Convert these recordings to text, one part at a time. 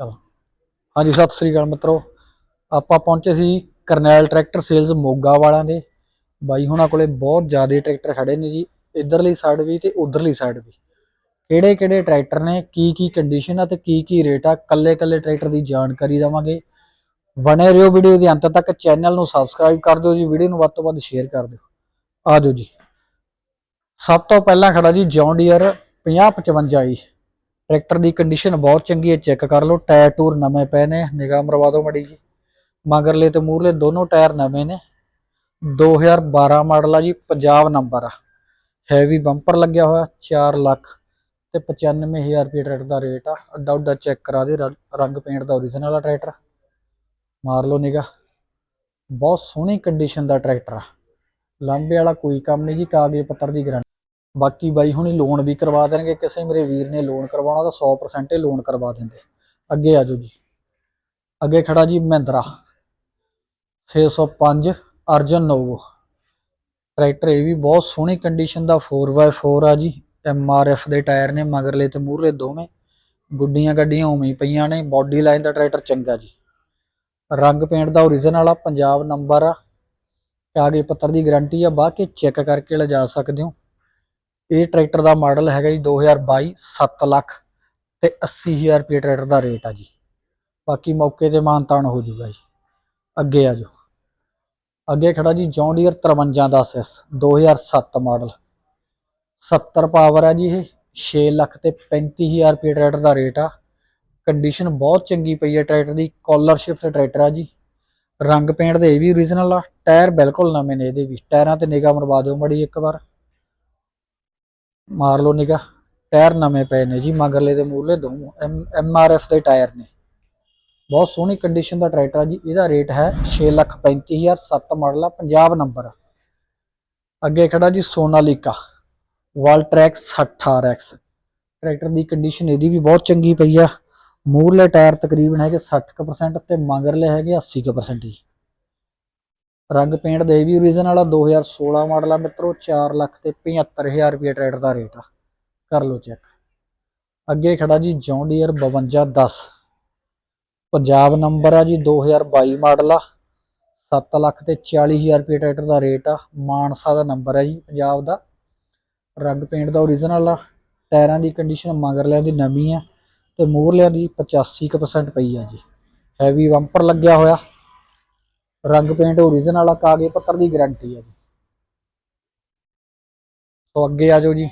ਚਲੋ। ਹਾਂਜੀ, ਸਤਿ ਸ੍ਰੀ ਅਕਾਲ ਮਿੱਤਰੋ। ਆਪਾਂ ਪਹੁੰਚੇ ਸੀ ਕਰਨੈਲ ਟਰੈਕਟਰ ਸੇਲਜ਼ ਮੋਗਾ ਵਾਲਿਆਂ ਦੇ। ਬਾਈ ਹੁਣਾਂ ਕੋਲੇ ਬਹੁਤ ਜ਼ਿਆਦਾ ਟਰੈਕਟਰ ਖੜੇ ਨੇ ਜੀ, ਇਧਰਲੀ ਸਾਈਡ ਵੀ ਤੇ ਉਧਰਲੀ ਸਾਈਡ ਵੀ। ਕਿਹੜੇ ਕਿਹੜੇ ਟਰੈਕਟਰ ਨੇ ਕੀ ਕੀ ਕੰਡੀਸ਼ਨ ਆ ਤੇ ਕੀ ਕੀ ਰੇਟ ਆ ਕੱਲੇ ਕੱਲੇ ਟਰੈਕਟਰ ਦੀ ਜਾਣਕਾਰੀ ਦਵਾਂਗੇ। ਬਣੇ ਰਹੋ ਵੀਡੀਓ ਦੇ ਅੰਤ ਤੱਕ, ਚੈਨਲ ਨੂੰ ਸਬਸਕ੍ਰਾਈਬ ਕਰ ਦਿਓ ਜੀ, ਵੀਡੀਓ ਨੂੰ ਵੱਧ ਤੋਂ ਵੱਧ ਸ਼ੇਅਰ ਕਰ ਦਿਓ। ਆ ਜਾਓ ਜੀ। ਸਭ ਤੋਂ ਪਹਿਲਾਂ ਖੜਾ ਜੀ ਜੌਨ ਡੀਅਰ 5055 ਜੀ। ਟਰੈਕਟਰ ਦੀ ਕੰਡੀਸ਼ਨ ਬਹੁਤ ਚੰਗੀ ਹੈ ਚੈੱਕ ਕਰ ਲਓ ਟਾਇਰ ਟੂਰ ਨਵੇਂ ਪਏ ਨੇ, ਨਿਗਾਹ ਮਰਵਾ ਦਿਓ ਮੜੀ ਜੀ ਮਗਰਲੇ ਤੇ ਮੂਰਲੇ ਦੋਨੋਂ ਟਾਇਰ ਨਵੇਂ ਨੇ। 2012 ਮਾਡਲ ਆ ਜੀ ਪੰਜਾਬ ਨੰਬਰ ਆ। ਹੈਵੀ ਬੰਪਰ ਲੱਗਿਆ ਹੋਇਆ 4 ਲੱਖ ਤੇ 95000 ਰੁਪਏ ਟਰੈਕਟਰ ਦਾ ਰੇਟ ਆ। ਅੱਡਾ ਉੱਡਾ ਚੈੱਕ ਕਰਾ ਦੇ ਰੰਗ- ਪੇਂਟ ਦਾ ਓਰੀਜਨਲ ਆ ਟਰੈਕਟਰ। ਮਾਰ ਲਓ ਨਿਗਾਹ। ਬਹੁਤ ਸੋਹਣੀ ਕੰਡੀਸ਼ਨ ਦਾ ਟਰੈਕਟਰ ਆ। ਲਾਂਬੇ ਵਾਲਾ ਕੋਈ ਕੰਮ ਨਹੀਂ ਜੀ, ਕਾਗਜ਼ ਪੱਤਰ ਦੀ ਗਰੰਟੀ ਬਾਕੀ ਬਾਈ ਹੁਣੀ ਲੋਨ ਵੀ ਕਰਵਾ ਦੇਣਗੇ, ਕਿਸੇ ਮੇਰੇ ਵੀਰ ਨੇ ਲੋਨ ਕਰਵਾਉਣਾ ਤਾਂ 100% ਹੀ ਲੋਨ ਕਰਵਾ ਦਿੰਦੇ। ਅੱਗੇ ਆ ਜਾਓ ਜੀ। ਅੱਗੇ ਖੜਾ ਜੀ ਮਹਿੰਦਰਾ। 605 ਅਰਜਨ ਨੋਵੋ। ਟਰੈਕਟਰ ਇਹ ਵੀ ਬਹੁਤ ਸੋਹਣੀ ਕੰਡੀਸ਼ਨ ਦਾ 4x4 ਆ ਜੀ। ਐਫ ਦੇ ਟਾਇਰ ਨੇ, ਮਗਰਲੇ ਤੇ ਮੂਹਰਲੇ ਦੋਵੇਂ। ਗੁੱਡੀਆਂ ਗੱਡੀਆਂ ਉਵੇਂ ਹੀ ਪਈਆਂ ਨੇ ਬਾਡੀ ਲਾਈਨ ਦਾ ਟਰੈਕਟਰ ਚੰਗਾ ਜੀ। ਰੰਗ ਪੇਂਟ ਦਾ ਓਰੀਜਨਲ ਆ, ਪੰਜਾਬ ਨੰਬਰ ਆ। ਕਾਗਜ਼ ਪੱਤਰ ਦੀ ਗਾਰੰਟੀ ਆ, ਬਾਅਦ ਕੇ ਚੈੱਕ ਕਰਕੇ ਲਿਜਾ ਸਕਦੇ ਹੋ। ਇਹ ਟਰੈਕਟਰ ਦਾ ਮਾਡਲ ਹੈਗਾ ਜੀ 2022 7 ਲੱਖ ਤੇ 80000 ਰੁਪਏ ਟਰੈਕਟਰ ਦਾ ਰੇਟ ਆ ਜੀ। ਬਾਕੀ ਮੌਕੇ ਤੇ ਮਾਨਤਾਨ ਹੋ ਜਾਊਗਾ ਜੀ। ਅੱਗੇ ਆ ਜਾਓ। ਅੱਗੇ ਖੜਾ ਜੀ John Deere 5310 S 2007 model. 70 power ਆ ਜੀ ਇਹ 6 ਲੱਖ ਤੇ 35000 ਰੁਪਏ ਟਰੈਕਟਰ ਦਾ ਰੇਟ ਆ। ਕੰਡੀਸ਼ਨ ਬਹੁਤ ਚੰਗੀ ਪਈ ਹੈ ਟਰੈਕਟਰ ਦੀ ਕਾਲਰ ਸ਼ਿਫਟ ਟਰੈਕਟਰ ਆ ਜੀ। ਰੰਗ ਪੇਂਟ ਦੇ ਇਹ ਵੀ ਓਰੀਜਨਲ ਆ, ਟਾਇਰ ਬਿਲਕੁਲ ਨਵੇਂ ਨੇ ਇਹਦੇ ਵੀ। ਟਾਇਰਾਂ ਤੇ ਨਿਗਾਹ ਮਰਵਾ ਦਿਓ ਮੜੀ ਇੱਕ ਵਾਰ। ਮਾਰ ਲਓ ਨਿਗਾਹ। ਟਾਇਰ ਨਵੇਂ ਪਏ ਨੇ ਜੀ ਮਗਰਲੇ ਦੇ ਮੂਰਲੇ ਦੋ ਐਮ ਆਰ ਐਫ ਦੇ ਟਾਇਰ ਨੇ। ਬਹੁਤ ਸੋਹਣੀ ਕੰਡੀਸ਼ਨ ਦਾ ਟਰੈਕਟਰ ਆ ਜੀ, ਇਹਦਾ ਰੇਟ ਹੈ 635000 7 ਮਾਡਲ ਆ ਪੰਜਾਬ ਨੰਬਰ ਅੱਗੇ ਖੜਾ ਜੀ ਸੋਨਾਲੀਕਾ ਵਾਲਟ੍ਰੈਕ 60RX ਟਰੈਕਟਰ ਦੀ ਕੰਡੀਸ਼ਨ ਇਹਦੀ ਵੀ ਬਹੁਤ ਚੰਗੀ ਪਈ ਆ। ਮੂਰਲੇ ਟਾਇਰ ਤਕਰੀਬਨ ਹੈਗੇ 60% ਤੇ ਮਗਰਲੇ ਹੈਗੇ 80% ਜੀ। ਰੰਗ ਪੇਂਟ ਦੇ ਵੀ ਓਰੀਜਨਲ ਆ 2016 ਮਾਡਲ ਆ ਮਿੱਤਰੋ 4 ਲੱਖ ਤੇ 75000 ਰੁਪਏ ਟਰੈਕਟਰ ਦਾ ਰੇਟ ਆ। ਕਰ ਲਓ ਚੈੱਕ ਅੱਗੇ ਖੜਾ ਜੀ ਜੌਨ ਡੀਅਰ 5210 ਪੰਜਾਬ ਨੰਬਰ ਆ ਜੀ 2022 ਮਾਡਲ ਆ। 7 ਲੱਖ ਤੇ 40000 ਰੁਪਏ ਟਰੈਕਟਰ ਦਾ ਰੇਟ ਆ। ਮਾਨਸਾ ਦਾ ਨੰਬਰ ਆ ਜੀ ਪੰਜਾਬ ਦਾ। ਰੰਗ ਪੇਂਟ ਦਾ ਓਰੀਜਨਲ ਆ ਟਾਇਰਾਂ ਦੀ ਕੰਡੀਸ਼ਨ ਮਗਰਲਿਆਂ ਦੀ ਨਵੀਂ ਆ ਤੇ ਮੂਹਰਲਿਆਂ ਦੀ 85% ਪਈ ਆ ਜੀ। ਹੈਵੀ ਬੰਪਰ ਲੱਗਿਆ ਹੋਇਆ। ਰੰਗ ਪੇਂਟ ਓਰੀਜਨਲ ਆ, ਕਾਗਜ਼ ਪੱਤਰ ਦੀ ਗਾਰੰਟੀ ਹੈ ਜੀ। ਸੋ ਅੱਗੇ ਆ ਜਾਓ ਜੀ।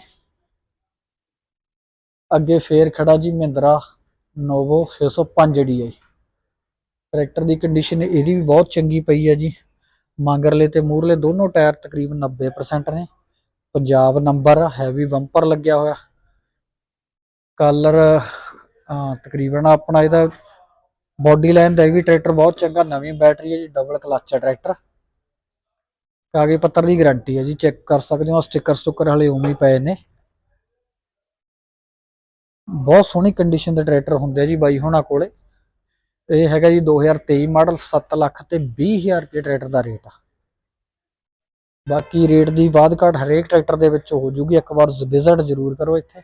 ਅੱਗੇ ਫੇਰ ਖੜਾ ਜੀ ਮਹਿੰਦਰਾ ਨੋਵੋ 605 DI ਟਰੈਕਟਰ ਦੀ ਕੰਡੀਸ਼ਨ ਇਹਦੀ ਵੀ ਬਹੁਤ ਚੰਗੀ ਪਈ ਹੈ ਜੀ। ਮਗਰਲੇ ਤੇ ਮੂਰਲੇ ਦੋਨੋਂ ਟਾਇਰ ਤਕਰੀਬਨ 90% ਨੇ। ਪੰਜਾਬ ਨੰਬਰ ਹੈਵੀ ਬੰਪਰ ਲੱਗਿਆ ਹੋਇਆ। ਕਲਰ ਤਕਰੀਬਨ ਆਪਣਾ ਇਹਦਾ ਬਾਡੀ ਲਾਈਨ ਦਾ ਇਹ ਵੀ ਟਰੈਕਟਰ ਬਹੁਤ ਚੰਗਾ, ਨਵੀਂ ਬੈਟਰੀ ਹੈ ਜੀ ਡਬਲ ਕਲਚ ਹੈ ਟਰੈਕਟਰ। ਕਾਗਜ਼ ਪੱਤਰ ਦੀ ਗਾਰੰਟੀ ਹੈ ਜੀ ਚੈੱਕ ਕਰ ਸਕਦੇ ਹੋ ਸਟicker ਸਟੁੱਕਰ ਹਲੇ ਉਵੇਂ ਹੀ ਪਏ ਨੇ। ਬਹੁਤ ਸੋਹਣੀ ਕੰਡੀਸ਼ਨ ਦੇ ਟਰੈਕਟਰ ਹੁੰਦੇ ਆ ਜੀ ਬਾਈ ਹੁਣਾਂ ਕੋਲੇ। ਇਹ ਹੈਗਾ ਜੀ 2023 ਮਾਡਲ 7 ਲੱਖ ਤੇ 20000 ਰੁਪਏ ਟਰੈਕਟਰ ਦਾ ਰੇਟ ਆ। ਬਾਕੀ ਰੇਟ ਦੀ ਬਾਅਦ ਘਾਟ ਹਰੇਕ ਟਰੈਕਟਰ ਦੇ ਵਿੱਚ ਹੋ ਜੂਗੀ, ਇੱਕ ਵਾਰ ਵਿਜ਼ਿਟ ਜ਼ਰੂਰ ਕਰੋ ਇੱਥੇ।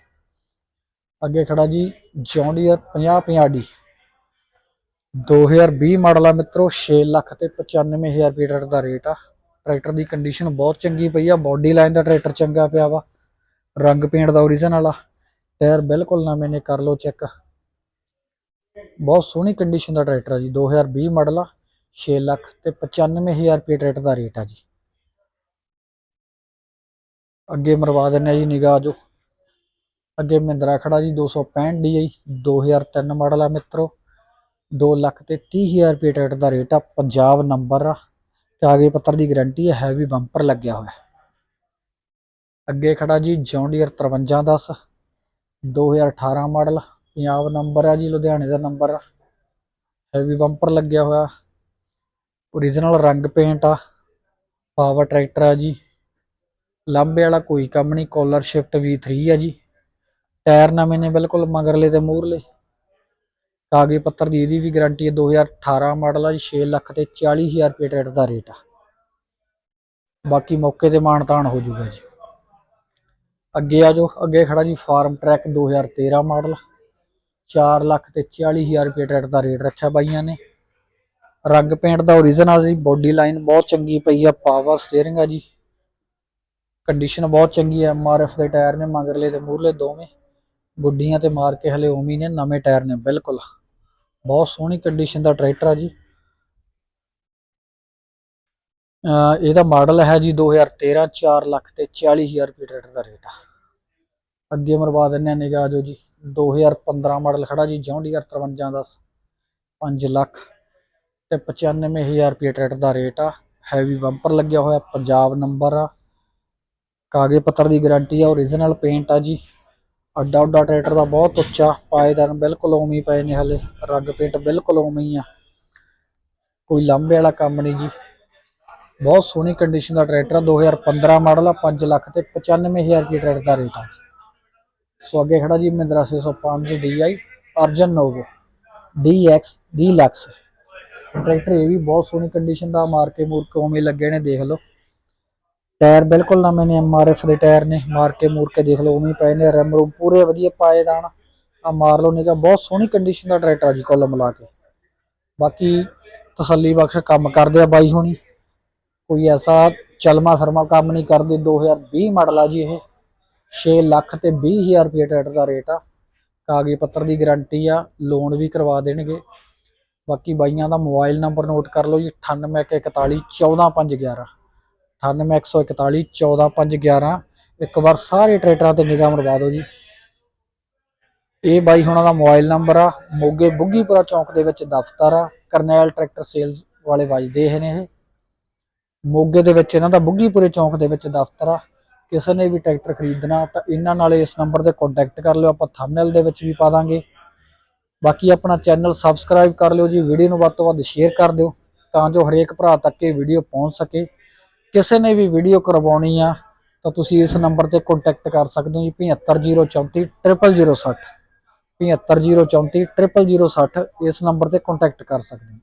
ਅੱਗੇ ਖੜਾ ਜੀ ਜੌਨ ਡੀਅਰ 5050 ਡੀ 2020 ਮਾਡਲ ਆ ਮਿੱਤਰੋ 6 ਲੱਖ ਤੇ 95000 ਰੁਪਏ ਟਰੈਕਟਰ ਦਾ ਰੇਟ ਆ। ਟਰੈਕਟਰ ਦੀ ਕੰਡੀਸ਼ਨ ਬਹੁਤ ਚੰਗੀ ਪਈ ਆ ਬਾਡੀ ਲਾਈਨ ਦਾ ਟਰੈਕਟਰ ਚੰਗਾ ਪਿਆ ਵਾ, ਰੰਗ ਪੇਂਟ ਦਾ ਓਰੀਜਨਲ ਆ ਟਾਇਰ ਬਿਲਕੁਲ ਨਵੇਂ ਨੇ, ਕਰ ਲਓ ਚੈੱਕ ਬਹੁਤ ਸੋਹਣੀ ਕੰਡੀਸ਼ਨ ਦਾ ਟਰੈਕਟਰ ਆ ਜੀ 2020 ਮਾਡਲ ਆ 6 ਲੱਖ ਤੇ 95000 ਰੁਪਏ ਟਰੈਕਟਰ ਦਾ ਰੇਟ ਆ ਜੀ। ਅੱਗੇ ਮਰਵਾ ਦਿੰਨੇ ਆ ਜੀ, ਨਿਗਾਹ ਜੋ। ਅੱਗੇ ਮਹਿੰਦਰਾ ਖੜਾ ਜੀ 265 DI 2003 ਮਾਡਲ ਆ ਮਿੱਤਰੋ। 2 ਲੱਖ ਤੇ 30000 ਰੁਪਏ ਟਰੈਕਟਰ ਦਾ ਰੇਟ ਆ। ਪੰਜਾਬ ਨੰਬਰ ਆ ਕਾਗਜ਼ ਪੱਤਰ ਦੀ ਗਾਰੰਟੀ ਹੈ ਹੈਵੀ ਬੰਪਰ ਲੱਗਿਆ ਹੋਇਆ। ਅੱਗੇ ਖੜਾ ਜੀ John Deere 5310 2018 model, Punjab number ਆ ਜੀ, ਲੁਧਿਆਣੇ ਦਾ ਨੰਬਰ। ਹੈਵੀ ਬੰਪਰ ਲੱਗਿਆ ਹੋਇਆ। ਓਰੀਜਨਲ ਰੰਗ ਪੇਂਟ ਆ। ਪਾਵਰ ਟਰੈਕਟਰ ਆ ਜੀ। ਲਾਂਬੇ ਵਾਲਾ ਕੋਈ ਕੰਮ ਨਹੀਂ ਕਾਲਰ ਸ਼ਿਫਟ V3 ਆ ਜੀ। ਟਾਇਰ ਨਵੇਂ ਨੇ ਬਿਲਕੁਲ, ਮਗਰਲੇ ਤੇ ਮੂਹਰਲੇ। ਕਾਗਜ਼ ਪੱਤਰ ਦੀ ਇਹਦੀ ਵੀ ਗਾਰੰਟੀ ਹੈ 2018 ਮਾਡਲ ਆ ਜੀ 6 ਲੱਖ ਤੇ 40000 ਰੁਪਏ ਟਰੈਕਟਰ ਦਾ ਰੇਟ ਆ। ਬਾਕੀ ਮੌਕੇ ਤੇ ਮਾਨਤਾਨ ਹੋ ਜਾਊਗਾ ਜੀ। ਅੱਗੇ ਆ ਜਾਓ, ਅੱਗੇ ਖੜਾ ਜੀ, ਫਾਰਮ ਟਰੈਕ 2013 ਮਾਡਲ। 4 ਲੱਖ ਤੇ 40000 ਰੁਪਏ ਟਰੈਕਟਰ ਦਾ ਰੇਟ ਰੱਖਿਆ ਬਾਈਆਂ ਨੇ। ਰੰਗ ਪੇਂਟ ਦਾ ਓਰੀਜਨਲ ਜੀ ਬੋਡੀ ਲਾਈਨ ਬਹੁਤ ਚੰਗੀ ਪਈ ਆ ਪਾਵਰ ਸਟੀਅਰਿੰਗ ਆ ਜੀ। ਕੰਡੀਸ਼ਨ ਬਹੁਤ ਚੰਗੀ ਹੈ ਐਮਆਰਐਫ ਦੇ ਟਾਇਰ ਨੇ, ਮਗਰਲੇ ਤੇ ਮੂਹਰਲੇ ਦੋਵੇਂ। ਗੁੱਡੀਆਂ ਤੇ ਮਾਰ ਕੇ ਹਲੇ ਉਮੀ ਨੇ, ਨਵੇਂ ਟਾਇਰ ਨੇ, ਬਿਲਕੁਲ। ਬਹੁਤ ਸੋਹਣੀ ਕੰਡੀਸ਼ਨ ਦਾ ਟਰੈਕਟਰ ਆ ਜੀ। ਇਹਦਾ ਮਾਡਲ ਹੈ ਜੀ 2013 4 ਲੱਖ ਤੇ 40000 ਰੁਪਏ ਟਰੈਕਟਰ ਦਾ ਰੇਟ ਆ। ਅੱਗੇ ਮਰਵਾ ਦਿੰਨੇ ਆ ਨਿਗਾਹ ਜੋ ਜੀ 2015 ਮਾਡਲ ਖੜਾ ਜੀ ਜੌਂਡੀਅਰ 53 ਦਾ 5 ਲੱਖ ਤੇ 95000 ਰੁਪਏ ਟਰੈਕਟਰ ਦਾ ਰੇਟ ਆ। ਹੈਵੀ ਬੰਪਰ ਲੱਗਿਆ ਹੋਇਆ, ਪੰਜਾਬ ਨੰਬਰ ਆ। ਕਾਗਜ਼ ਪੱਤਰ ਦੀ ਗਾਰੰਟੀ ਆ ਓਰੀਜਨਲ ਪੇਂਟ ਆ ਜੀ। ਅੱਡਾ ਉੱਡਾ ਟਰੈਕਟਰ ਦਾ ਬਹੁਤ ਉੱਚਾ ਪਾਏਦਾਨ ਬਿਲਕੁਲ ਉਵੇਂ ਹੀ ਪਏ ਨੇ ਹਲੇ, ਰੰਗ ਪੇਂਟ ਬਿਲਕੁਲ ਉਵੇਂ ਹੀ ਆ। ਕੋਈ ਲਾਂਭੇ ਵਾਲਾ ਕੰਮ ਨਹੀਂ ਜੀ। ਬਹੁਤ ਸੋਹਣੀ ਕੰਡੀਸ਼ਨ ਦਾ ਟਰੈਕਟਰ ਆ 2015 ਮਾਡਲ ਆ 5 ਲੱਖ ਤੇ 95000 ਰੁਪਏ ਟਰੈਕਟਰ ਦਾ ਰੇਟ ਆ। ਸੋ ਅੱਗੇ ਖੜਾ ਜੀ Mahindra 605 DI Arjun Novo DX deluxe tractor ਇਹ ਵੀ ਬਹੁਤ ਸੋਹਣੀ ਕੰਡੀਸ਼ਨ ਦਾ, ਮਾਰਕੇ ਮੂਰਕੇ ਉਵੇਂ ਲੱਗੇ ਨੇ, ਦੇਖ ਲਓ। ਟਾਇਰ ਬਿਲਕੁਲ ਨਵੇਂ ਨੇ ਐਮਆਰਐਫ ਦੇ ਟਾਇਰ ਨੇ, ਮਾਰ ਕੇ ਮੂਰ ਕੇ ਦੇਖ ਲਓ, ਉਵੇਂ ਪਏ ਨੇ, ਰਿਮ ਰੂਮ ਪੂਰੇ ਵਧੀਆ ਪਾਏ ਦਾਣ ਆ ਮਾਰ ਲਓ ਨਿਕਾ ਬਹੁਤ ਸੋਹਣੀ ਕੰਡੀਸ਼ਨ ਦਾ ਟਰੈਕਟਰ ਆ ਜੀ ਕੁੱਲ ਮਿਲਾ ਕੇ। ਬਾਕੀ ਤਸੱਲੀ ਬਖਸ਼ ਕੰਮ ਕਰਦੇ ਆ ਬਾਈ ਹੋਣੀ। ਕੋਈ ਐਸਾ ਚਲਮਾ ਫਰਮਾ ਕੰਮ ਨਹੀਂ ਕਰਦੇ 2020 ਮਾਡਲ ਆ ਜੀ ਇਹ। 6 ਲੱਖ ਤੇ 20000 ਰੁਪਏ ਟਰੈਕਟਰ ਦਾ ਰੇਟ ਆ। ਕਾਗਜ਼ ਪੱਤਰ ਦੀ ਗਾਰੰਟੀ ਆ, ਲੋਨ ਵੀ ਕਰਵਾ ਦੇਣਗੇ। ਬਾਕੀ ਬਾਈਆਂ ਦਾ ਮੋਬਾਈਲ ਨੰਬਰ ਨੋਟ ਕਰ ਲਓ ਜੀ 9841 14511 9841 14511 ਇੱਕ ਵਾਰ ਸਾਰੇ ਟਰੈਕਟਰਾਂ ਤੇ ਨਿਗਾਹ ਮਰਵਾ ਦਿਓ ਜੀ। ਇਹ ਬਾਈ ਹੁਣਾਂ ਦਾ ਮੋਬਾਈਲ ਨੰਬਰ ਆ। ਮੋਗੇ ਬੁੱਗੀਪੁਰਾ ਚੌਂਕ ਦੇ ਵਿੱਚ ਦਫ਼ਤਰ ਆ। ਕਰਨੈਲ ਟਰੈਕਟਰ ਸੇਲਸ ਵਾਲੇ ਵੱਜਦੇ ਇਹ ਨੇ। ਇਹ ਮੋਗੇ ਦੇ ਵਿੱਚ ਇਹਨਾਂ ਦਾ ਬੁੱਗੀਪੁਰੇ ਚੌਂਕ ਦੇ ਵਿੱਚ ਦਫ਼ਤਰ ਆ। ਕਿਸੇ ਨੇ ਵੀ ਟਰੈਕਟਰ ਖਰੀਦਣਾ ਤਾਂ ਇਹਨਾਂ ਨਾਲ ਇਸ ਨੰਬਰ ਤੇ ਕੰਟੈਕਟ ਕਰ ਲਿਓ। ਆਪਾਂ ਥੰਬਨੇਲ ਦੇ ਵਿੱਚ ਵੀ ਪਾ ਦਾਂਗੇ। ਬਾਕੀ ਆਪਣਾ ਚੈਨਲ ਸਬਸਕ੍ਰਾਈਬ ਕਰ ਲਿਓ ਜੀ। ਵੀਡੀਓ ਨੂੰ ਵੱਧ ਤੋਂ ਵੱਧ ਸ਼ੇਅਰ ਕਰ ਦਿਓ ਤਾਂ ਜੋ ਹਰੇਕ ਭਰਾ ਤੱਕ ਇਹ ਵੀਡੀਓ ਪਹੁੰਚ ਸਕੇ। ਕਿਸੇ ਨੇ ਵੀ ਵੀਡੀਓ ਕਰਵਾਉਣੀ ਆ, ਤਾਂ ਤੁਸੀਂ ਇਸ ਨੰਬਰ ਤੇ ਕੰਟੈਕਟ ਕਰ ਸਕਦੇ ਹੋ ਜੀ 75034 0060 75034 0060 ਇਸ ਨੰਬਰ ਤੇ ਕੰਟੈਕਟ ਕਰ ਸਕਦੇ ਹੋ।